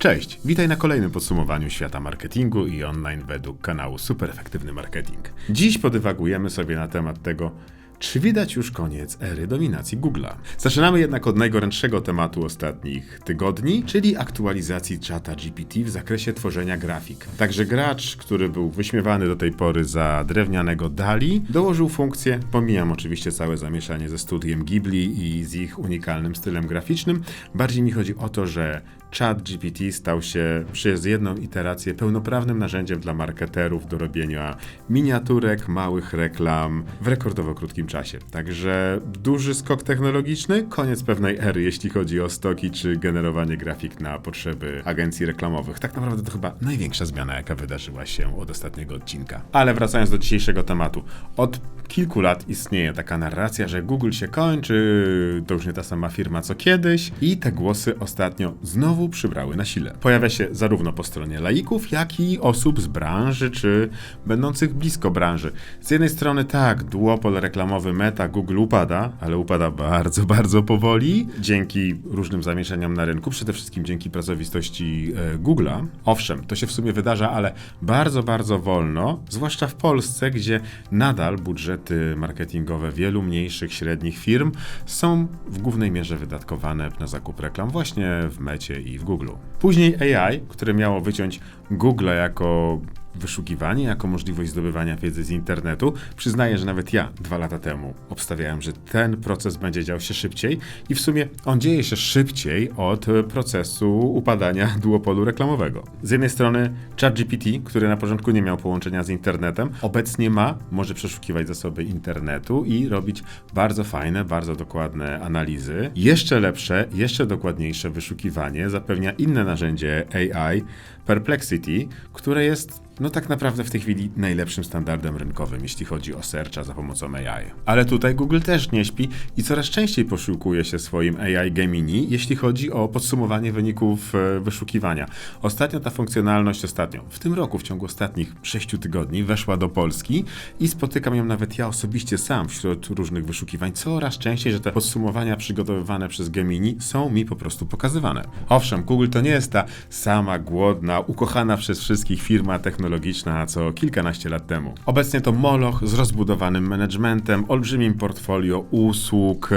Cześć, witaj na kolejnym podsumowaniu świata marketingu i online według kanału Super Efektywny Marketing. Dziś podywagujemy sobie na temat tego, czy widać już koniec ery dominacji Google'a? Zaczynamy jednak od najgorętszego tematu ostatnich tygodni, czyli aktualizacji czata GPT w zakresie tworzenia grafik. Także gracz, który był wyśmiewany do tej pory za drewnianego Dali, dołożył funkcję, pomijam oczywiście całe zamieszanie ze studiem Ghibli i z ich unikalnym stylem graficznym, bardziej mi chodzi o to, że Chat GPT stał się przez jedną iterację pełnoprawnym narzędziem dla marketerów do robienia miniaturek, małych reklam w rekordowo krótkim czasie. Także duży skok technologiczny, koniec pewnej ery, jeśli chodzi o stoki czy generowanie grafik na potrzeby agencji reklamowych. Tak naprawdę to chyba największa zmiana, jaka wydarzyła się od ostatniego odcinka. Ale wracając do dzisiejszego tematu. Od kilku lat istnieje taka narracja, że Google się kończy, to już nie ta sama firma co kiedyś i te głosy ostatnio znowu przybrały na sile. Pojawia się zarówno po stronie laików, jak i osób z branży czy będących blisko branży. Z jednej strony tak, duopol reklamowy Meta Google upada, ale upada bardzo, bardzo powoli dzięki różnym zamieszaniom na rynku, przede wszystkim dzięki pracowistości e, Google'a. Owszem, to się w sumie wydarza, ale bardzo, bardzo wolno, zwłaszcza w Polsce, gdzie nadal budżety marketingowe wielu mniejszych, średnich firm są w głównej mierze wydatkowane na zakup reklam właśnie w Mecie w Google. Później AI, które miało wyciąć Google jako wyszukiwanie jako możliwość zdobywania wiedzy z internetu. Przyznaję, że nawet ja dwa lata temu obstawiałem, że ten proces będzie dział się szybciej i w sumie on dzieje się szybciej od procesu upadania duopolu reklamowego. Z jednej strony ChatGPT, który na początku nie miał połączenia z internetem, obecnie ma, może przeszukiwać zasoby internetu i robić bardzo fajne, bardzo dokładne analizy. Jeszcze lepsze, jeszcze dokładniejsze wyszukiwanie zapewnia inne narzędzie AI, Perplexity, które jest no tak naprawdę w tej chwili najlepszym standardem rynkowym, jeśli chodzi o searcha za pomocą AI. Ale tutaj Google też nie śpi i coraz częściej posiłkuje się swoim AI Gemini, jeśli chodzi o podsumowanie wyników e, wyszukiwania. Ostatnio ta funkcjonalność, ostatnio, w tym roku, w ciągu ostatnich 6 tygodni, weszła do Polski i spotykam ją nawet ja osobiście sam wśród różnych wyszukiwań coraz częściej, że te podsumowania przygotowywane przez Gemini są mi po prostu pokazywane. Owszem, Google to nie jest ta sama głodna, ukochana przez wszystkich firma technologiczna, technologiczna co kilkanaście lat temu. Obecnie to moloch z rozbudowanym managementem, olbrzymim portfolio usług,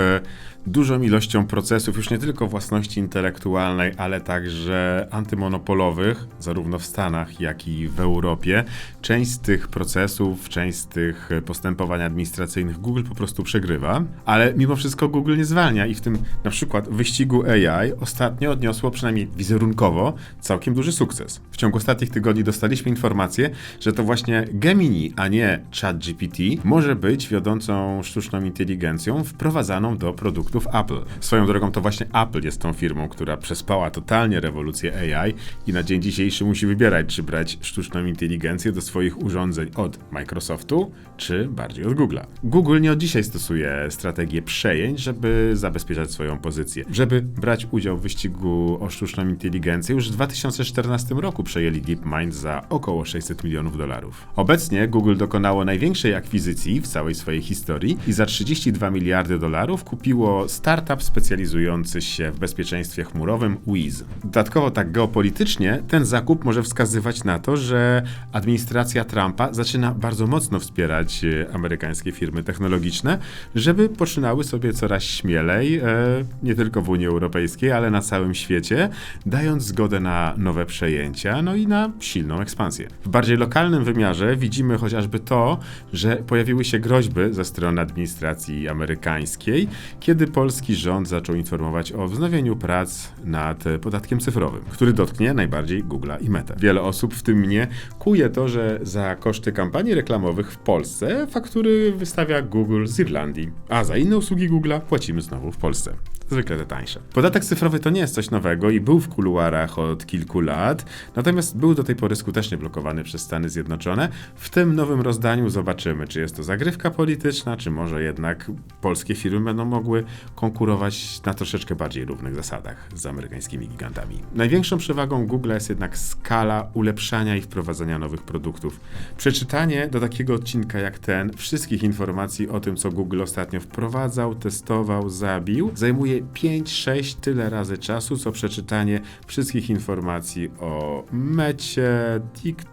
dużą ilością procesów, już nie tylko własności intelektualnej, ale także antymonopolowych, zarówno w Stanach, jak i w Europie. Część z tych procesów, część z tych postępowań administracyjnych Google po prostu przegrywa, ale mimo wszystko Google nie zwalnia i w tym na przykład wyścigu AI ostatnio odniosło przynajmniej wizerunkowo całkiem duży sukces. W ciągu ostatnich tygodni dostaliśmy informację, że to właśnie Gemini, a nie ChatGPT może być wiodącą sztuczną inteligencją wprowadzaną do produktów Apple. Swoją drogą to właśnie Apple jest tą firmą, która przespała totalnie rewolucję AI i na dzień dzisiejszy musi wybierać, czy brać sztuczną inteligencję do swoich urządzeń od Microsoftu, czy bardziej od Google'a. Google nie od dzisiaj stosuje strategię przejęć, żeby zabezpieczać swoją pozycję. Żeby brać udział w wyścigu o sztuczną inteligencję, już w 2014 roku przejęli DeepMind za około 600 milionów dolarów. Obecnie Google dokonało największej akwizycji w całej swojej historii i za 32 miliardy dolarów kupiło startup specjalizujący się w bezpieczeństwie chmurowym Wiz. Dodatkowo tak geopolitycznie ten zakup może wskazywać na to, że administracja Trumpa zaczyna bardzo mocno wspierać e, amerykańskie firmy technologiczne, żeby poczynały sobie coraz śmielej, e, nie tylko w Unii Europejskiej, ale na całym świecie, dając zgodę na nowe przejęcia, no i na silną ekspansję. W bardziej lokalnym wymiarze widzimy chociażby to, że pojawiły się groźby ze strony administracji amerykańskiej, kiedy polski rząd zaczął informować o wznowieniu prac nad podatkiem cyfrowym, który dotknie najbardziej Google'a i Meta. Wiele osób, w tym mnie, kuje to, że za koszty kampanii reklamowych w Polsce faktury wystawia Google z Irlandii, a za inne usługi Google'a płacimy znowu w Polsce zwykle te tańsze. Podatek cyfrowy to nie jest coś nowego i był w kuluarach od kilku lat, natomiast był do tej pory skutecznie blokowany przez Stany Zjednoczone. W tym nowym rozdaniu zobaczymy, czy jest to zagrywka polityczna, czy może jednak polskie firmy będą mogły konkurować na troszeczkę bardziej równych zasadach z amerykańskimi gigantami. Największą przewagą Google jest jednak skala ulepszania i wprowadzania nowych produktów. Przeczytanie do takiego odcinka jak ten wszystkich informacji o tym, co Google ostatnio wprowadzał, testował, zabił, zajmuje 5-6 tyle razy czasu, co przeczytanie wszystkich informacji o Mecie, TikToku,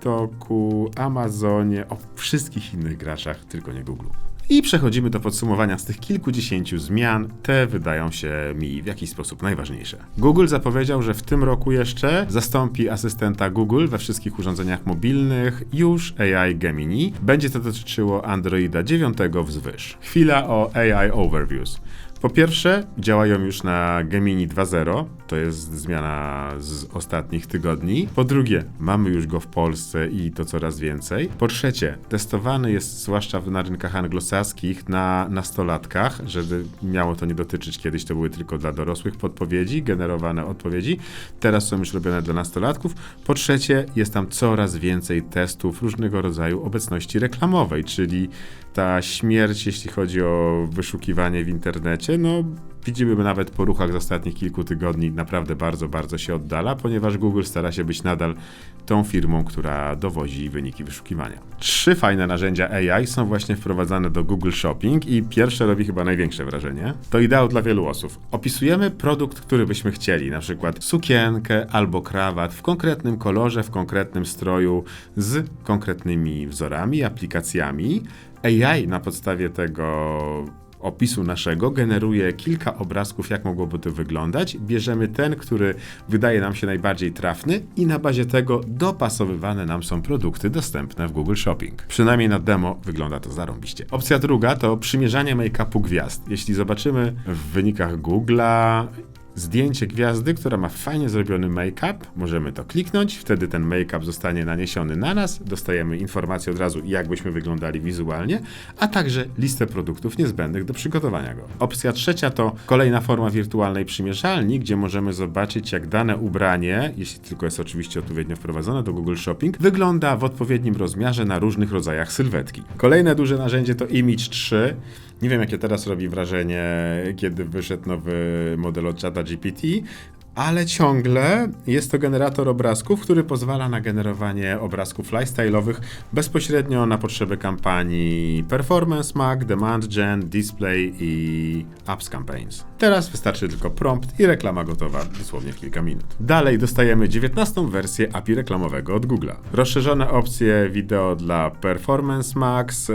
Amazonie, o wszystkich innych graczach, tylko nie Google. I przechodzimy do podsumowania z tych kilkudziesięciu zmian. Te wydają się mi w jakiś sposób najważniejsze. Google zapowiedział, że w tym roku jeszcze zastąpi asystenta Google we wszystkich urządzeniach mobilnych już AI Gemini. Będzie to dotyczyło Androida 9 wzwyż. Chwila o AI Overviews. Po pierwsze, działają już na Gemini 2.0, to jest zmiana z ostatnich tygodni. Po drugie, mamy już go w Polsce i to coraz więcej. Po trzecie, testowany jest zwłaszcza na rynkach anglosaskich na nastolatkach, żeby miało to nie dotyczyć kiedyś, to były tylko dla dorosłych podpowiedzi, generowane odpowiedzi. Teraz są już robione dla nastolatków. Po trzecie, jest tam coraz więcej testów różnego rodzaju obecności reklamowej, czyli ta śmierć, jeśli chodzi o wyszukiwanie w internecie, no widzimy nawet po ruchach z ostatnich kilku tygodni, naprawdę bardzo, bardzo się oddala, ponieważ Google stara się być nadal tą firmą, która dowozi wyniki wyszukiwania. Trzy fajne narzędzia AI są właśnie wprowadzane do Google Shopping i pierwsze robi chyba największe wrażenie. To ideał dla wielu osób. Opisujemy produkt, który byśmy chcieli, na przykład sukienkę albo krawat w konkretnym kolorze, w konkretnym stroju, z konkretnymi wzorami, aplikacjami. AI na podstawie tego opisu naszego generuje kilka obrazków, jak mogłoby to wyglądać. Bierzemy ten, który wydaje nam się najbardziej trafny i na bazie tego dopasowywane nam są produkty dostępne w Google Shopping. Przynajmniej na demo wygląda to zarąbiście. Opcja druga to przymierzanie make-upu gwiazd. Jeśli zobaczymy w wynikach Google'a zdjęcie gwiazdy, która ma fajnie zrobiony make-up. Możemy to kliknąć, wtedy ten make-up zostanie naniesiony na nas, dostajemy informację od razu, jak byśmy wyglądali wizualnie, a także listę produktów niezbędnych do przygotowania go. Opcja trzecia to kolejna forma wirtualnej przymierzalni, gdzie możemy zobaczyć, jak dane ubranie, jeśli tylko jest oczywiście odpowiednio wprowadzone do Google Shopping, wygląda w odpowiednim rozmiarze na różnych rodzajach sylwetki. Kolejne duże narzędzie to Image 3. Nie wiem, jakie teraz robi wrażenie, kiedy wyszedł nowy model od Chata GPT, ale ciągle jest to generator obrazków, który pozwala na generowanie obrazków lifestyle'owych bezpośrednio na potrzeby kampanii Performance Mag, Demand Gen, Display i Apps Campaigns. Teraz wystarczy tylko prompt i reklama gotowa dosłownie w kilka minut. Dalej dostajemy 19 wersję API reklamowego od Google'a. Rozszerzone opcje wideo dla Performance Max, e,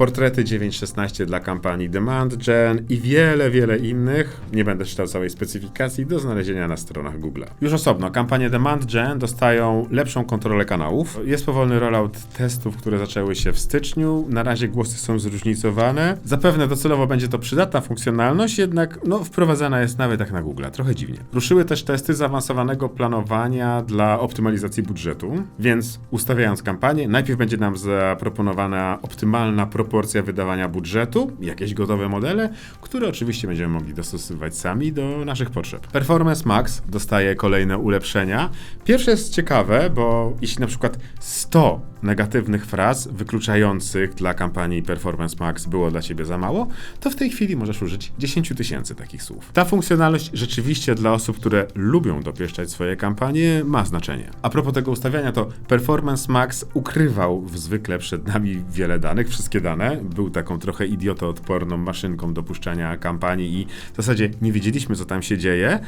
portrety 9.16 dla kampanii Demand Gen i wiele, wiele innych. Nie będę czytał całej specyfikacji do znalezienia na stronach Google'a. Już osobno, kampanie Demand Gen dostają lepszą kontrolę kanałów. Jest powolny rollout testów, które zaczęły się w styczniu. Na razie głosy są zróżnicowane. Zapewne docelowo będzie to przydatna funkcjonalność, jednak no, wprowadzana jest nawet tak na Google. Trochę dziwnie. Ruszyły też testy zaawansowanego planowania dla optymalizacji budżetu, więc ustawiając kampanię, najpierw będzie nam zaproponowana optymalna proporcja wydawania budżetu, jakieś gotowe modele, które oczywiście będziemy mogli dostosowywać sami do naszych potrzeb. Performance Max dostaje kolejne ulepszenia. Pierwsze jest ciekawe, bo jeśli na przykład 100 negatywnych fraz wykluczających dla kampanii Performance Max było dla ciebie za mało, to w tej chwili możesz użyć 10 tysięcy takich słów. Ta funkcjonalność rzeczywiście dla osób, które lubią dopieszczać swoje kampanie, ma znaczenie. A propos tego ustawiania, to Performance Max ukrywał zwykle przed nami wiele danych, wszystkie dane. Był taką trochę idiotoodporną maszynką dopuszczania kampanii i w zasadzie nie wiedzieliśmy, co tam się dzieje.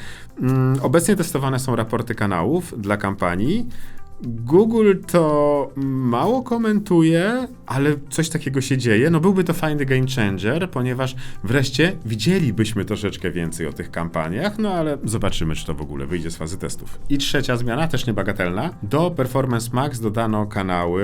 Mm, obecnie testowane są raporty kanałów dla kampanii. Google to mało komentuje, ale coś takiego się dzieje. No byłby to fajny game changer, ponieważ wreszcie widzielibyśmy troszeczkę więcej o tych kampaniach, no ale zobaczymy, czy to w ogóle wyjdzie z fazy testów. I trzecia zmiana, też niebagatelna. Do Performance Max dodano kanały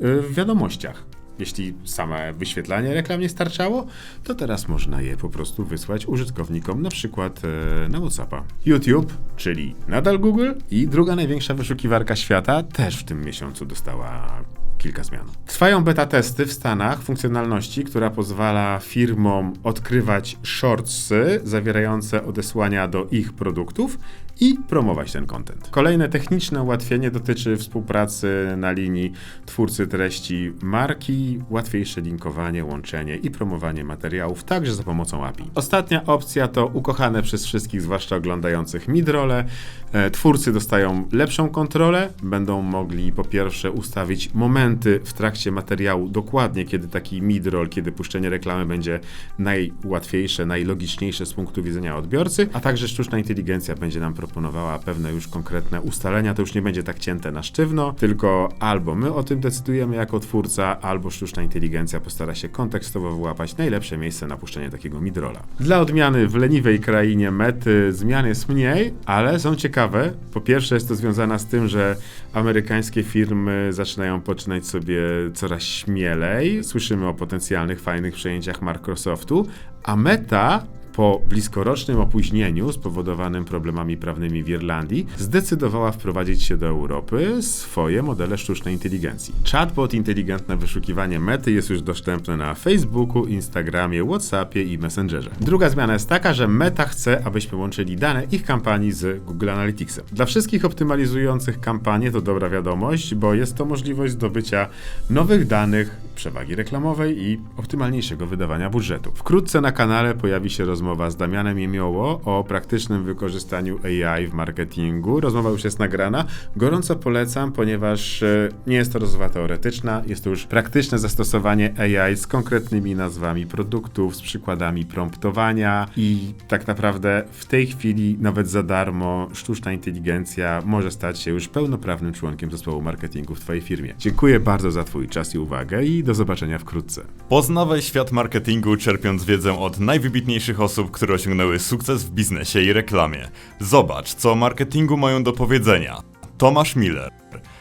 y, w wiadomościach. Jeśli same wyświetlanie reklam nie starczało, to teraz można je po prostu wysłać użytkownikom, na przykład e, na WhatsAppa. YouTube, czyli nadal Google i druga największa wyszukiwarka świata, też w tym miesiącu dostała kilka zmian. Trwają beta testy w Stanach funkcjonalności, która pozwala firmom odkrywać shortsy zawierające odesłania do ich produktów i promować ten content. Kolejne techniczne ułatwienie dotyczy współpracy na linii twórcy treści marki, łatwiejsze linkowanie, łączenie i promowanie materiałów także za pomocą API. Ostatnia opcja to ukochane przez wszystkich, zwłaszcza oglądających midrole. E, Twórcy dostają lepszą kontrolę, będą mogli po pierwsze ustawić momenty w trakcie materiału dokładnie, kiedy taki midroll, kiedy puszczenie reklamy będzie najłatwiejsze, najlogiczniejsze z punktu widzenia odbiorcy, a także sztuczna inteligencja będzie nam proponowała pewne już konkretne ustalenia. To już nie będzie tak cięte na sztywno, tylko albo my o tym decydujemy jako twórca, albo sztuczna inteligencja postara się kontekstowo wyłapać najlepsze miejsce na puszczenie takiego midrolla. Dla odmiany w leniwej krainie mety zmian jest mniej, ale są ciekawe. Po pierwsze jest to związane z tym, że amerykańskie firmy zaczynają poczynać sobie coraz śmielej. Słyszymy o potencjalnych fajnych przejęciach Microsoftu, a Meta po bliskorocznym opóźnieniu spowodowanym problemami prawnymi w Irlandii, zdecydowała wprowadzić się do Europy swoje modele sztucznej inteligencji. Chatbot inteligentne wyszukiwanie mety jest już dostępne na Facebooku, Instagramie, WhatsAppie i Messengerze. Druga zmiana jest taka, że Meta chce, abyśmy łączyli dane ich kampanii z Google Analyticsem. Dla wszystkich optymalizujących kampanię to dobra wiadomość, bo jest to możliwość zdobycia nowych danych, przewagi reklamowej i optymalniejszego wydawania budżetu. Wkrótce na kanale pojawi się rozmowa z Damianem Jemioło o praktycznym wykorzystaniu AI w marketingu. Rozmowa już jest nagrana. Gorąco polecam, ponieważ e, nie jest to rozmowa teoretyczna, jest to już praktyczne zastosowanie AI z konkretnymi nazwami produktów, z przykładami promptowania i tak naprawdę w tej chwili nawet za darmo sztuczna inteligencja może stać się już pełnoprawnym członkiem zespołu marketingu w Twojej firmie. Dziękuję bardzo za Twój czas i uwagę i do zobaczenia wkrótce. Poznawaj świat marketingu czerpiąc wiedzę od najwybitniejszych osób, które osiągnęły sukces w biznesie i reklamie. Zobacz, co o marketingu mają do powiedzenia. Tomasz Miller,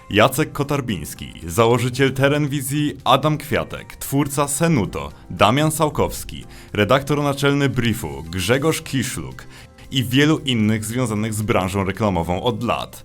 Jacek Kotarbiński, założyciel Terenwizji Adam Kwiatek, twórca Senuto, Damian Sałkowski, redaktor naczelny Briefu Grzegorz Kiszluk i wielu innych związanych z branżą reklamową od lat.